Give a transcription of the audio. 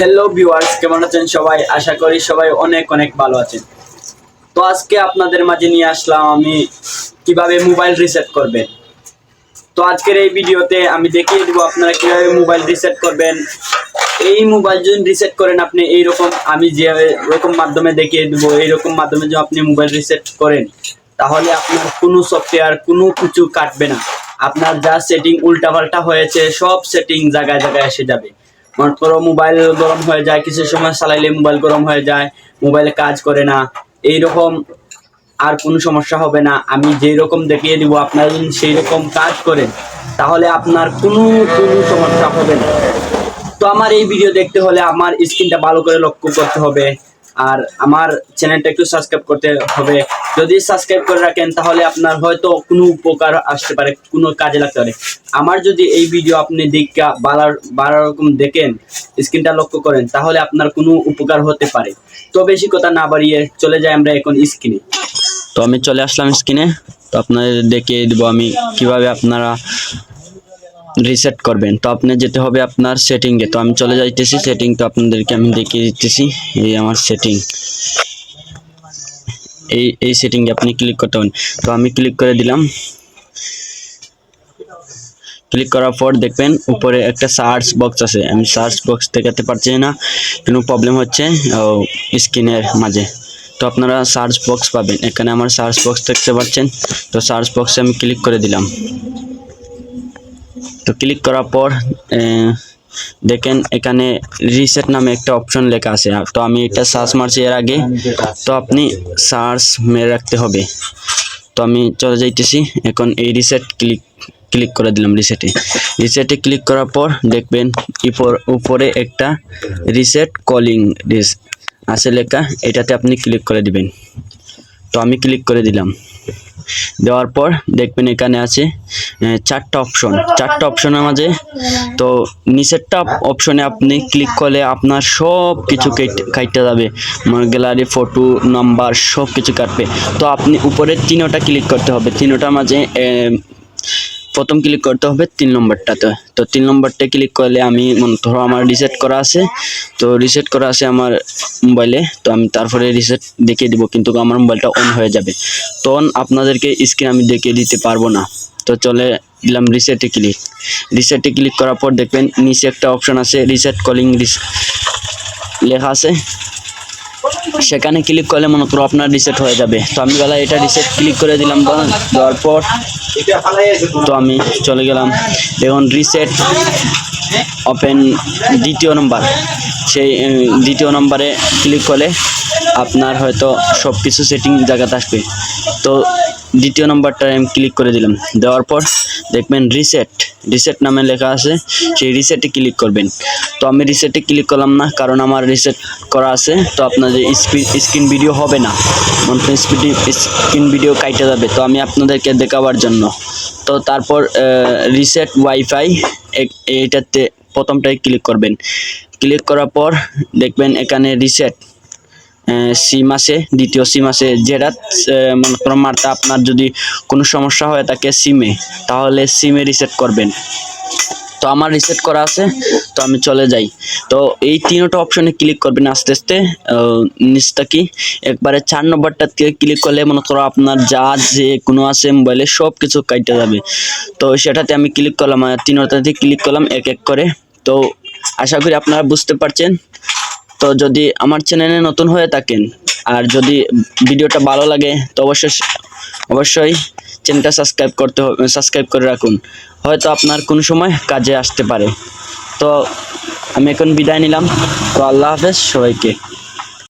Hello viewers কেমন আছেন সবাই? আশা করি সবাই অনেক অনেক ভালো আছেন। তো আজকে আপনাদের মাঝে নিয়ে আসলাম আমি কীভাবে মোবাইল রিসেট করবেন। তো আজকের এই ভিডিওতে আমি দেখিয়ে দেবো আপনারা কীভাবে মোবাইল রিসেট করবেন। এই মোবাইল যদি রিসেট করেন আপনি এইরকম, আমি যে রকম মাধ্যমে দেখিয়ে দেবো, এইরকম মাধ্যমে যদি আপনি মোবাইল রিসেট করেন, তাহলে আপনার কোনো সফটওয়্যার কোনো কিছু কাটবে না। আপনার যা সেটিং উল্টাপাল্টা হয়েছে, সব সেটিং জায়গায় জায়গায় এসে যাবে। মনে করো মোবাইল গরম হয়ে যায়, কিছু সময় চালাইলে মোবাইল গরম হয়ে যায় মোবাইলে কাজ করে না। এই রকম আর কোনো সমস্যা হবে না। আমি যেই রকম দেখিয়ে দিব, আপনারা যদি সেই রকম কাজ করেন, তাহলে আপনার কোনো কোনো সমস্যা হবে না। তো আমার এই ভিডিও দেখতে হলে আমার স্ক্রিনটা ভালো করে লক্ষ্য করতে হবে। আর আমার চ্যানেলটা একটু সাবস্ক্রাইব করতে হবে। যদি সাবস্ক্রাইব করে রাখেন, তাহলে আপনার হয়তো কোনো উপকার আসতে পারে, কোনো কাজে লাগতে পারে। আমার যদি এই ভিডিও আপনি দিকটা বাড়ার বাড়ার রকম দেখেন স্ক্রিনটা লক্ষ্য করেন, তাহলে আপনার কোনো উপকার হতে পারে। তো বেশি কথা না বাড়িয়ে চলে যাই আমরা এখন স্ক্রিনে তো আমি চলে আসলাম স্ক্রিনে তো আপনাদের দেখিয়ে দেবো আমি কীভাবে আপনারা রিসেট করবেন। তো আপনি যেতে হবে আপনার সেটিংয়ে তো আমি চলে যাইতেছি সেটিং তো আপনাদেরকে আমি দেখিয়ে দিতেছি। এই আমার সেটিং এই এই সেটিংয়ে আপনি ক্লিক করতে হবেন তো আমি ক্লিক করে দিলাম। ক্লিক করার পর দেখবেন উপরে একটা সার্চ বক্স আছে। আমি সার্চ বক্স দেখাতে পারছি না। কোনো প্রবলেম হচ্ছে স্ক্রিনের মাঝে। তো আপনারা সার্চ বক্স পাবেন। এখানে আমার সার্চ বক্স দেখতে পাচ্ছেন। তো সার্চ বক্সে আমি ক্লিক করে দিলাম। তো ক্লিক করার পর দেখেন এখানে রিসেট নামে একটা অপশন লেখা আছে। তো আমি এটা সার্চ মারছি এর আগে। তো আপনি সার্চ মেরে রাখতে হবে। তো আমি চলে যাইতেছি। এখন এই রিসেট ক্লিক ক্লিক করে দিলাম রিসেটে রিসেটে ক্লিক করার পর দেখবেন উপরে একটা রিসেট কলিং রিস আছে লেখা। এটাতে আপনি ক্লিক করে দিবেন। তো আমি ক্লিক করে দিলাম। দেওয়ার পর দেখবেন এখানে আছে চারটা অপশন চারটা অপশনের মাঝে, তো নিচেরটা অপশনে আপনি ক্লিক করলে আপনার সব কিছু কাটতে যাবে। গ্যালারি ফটো নাম্বার সব কিছু কাটবে। তো আপনি উপরে তিনোটা ক্লিক করতে হবে। তিনোটার মাঝে প্রথম ক্লিক করতে হবে তিন নম্বরটাতে। তো তিন নম্বরটা ক্লিক করলে আমি ধরো আমার রিসেট করা আছে। তো রিসেট করা আছে আমার মোবাইলে তো আমি তারপরে রিসেট দেখিয়ে দিব, কিন্তু আমার মোবাইলটা অন হয়ে যাবে। তো অন আপনাদেরকে স্ক্রিন আমি দেখিয়ে দিতে পারব না। তো চলে দিলাম রিসেটে ক্লিক রিসেটে ক্লিক করার পর দেখবেন নিচে একটা অপশন আছে রিসেট কলিং লেখা আছে। সেখানে ক্লিক করলে মনে করো আপনার রিসেট হয়ে যাবে। তো আমি বেলা এটা রিসেট ক্লিক করে দিলাম, দেওয়ার পর তো আমি চলে গেলাম। এখন রিসেট ওপেন দ্বিতীয় নম্বর সেই দ্বিতীয় নম্বরে ক্লিক করলে আপনার হয়তো সব কিছু সেটিং জায়গাতে আসবে। তো দ্বিতীয় নম্বরটা আমি ক্লিক করে দিলাম। দেওয়ার পর দেখবেন রিসেট রিসেট নামে লেখা আছে, সেই রিসেটে ক্লিক করবেন। তো আমি রিসেটে ক্লিক করলাম না, কারণ আমার রিসেট করা আছে, তো আপনাদের স্ক্রিন ভিডিও হবে না। মনে স্ক্রিন ভিডিও কাইটে যাবে, তো আমি আপনাদেরকে দেখাবার জন্য। তো তারপর রিসেট ওয়াইফাই এইটাতে প্রথমটাই ক্লিক করবেন। ক্লিক করার পর দেখবেন এখানে রিসেট সিম আছে, দ্বিতীয় সিম আছে যেটা মনে করো মারতে আপনার যদি কোনো সমস্যা হয় থাকে সিমে, তাহলে সিমে রিসেট করবেন। তো আমার রিসেট করা আছে, তো আমি চলে যাই। তো এই তিনটা অপশনে ক্লিক করবেন আস্তে আস্তে নিচটা কি? একবারে চার নম্বরটা ক্লিক করলে মনে করো আপনার যা যে কোনো আছে মোবাইলে সব কিছু কাটতে যাবে। তো সেটাতে আমি ক্লিক করলাম তিনটাতে ক্লিক করলাম, এক এক করে। তো আশা করি আপনারা বুঝতে পারছেন। তো যদি আমার চ্যানেলে নতুন হয়ে থাকেন আর যদি ভিডিওটা ভালো লাগে, তো অবশ্যই অবশ্যই চ্যানেলটা সাবস্ক্রাইব করতে হবে সাবস্ক্রাইব করে রাখুন। হয়তো আপনার কোনো সময় কাজে আসতে পারে। তো আমি এখন বিদায় নিলাম। তো আল্লাহ হাফেজ সবাইকে।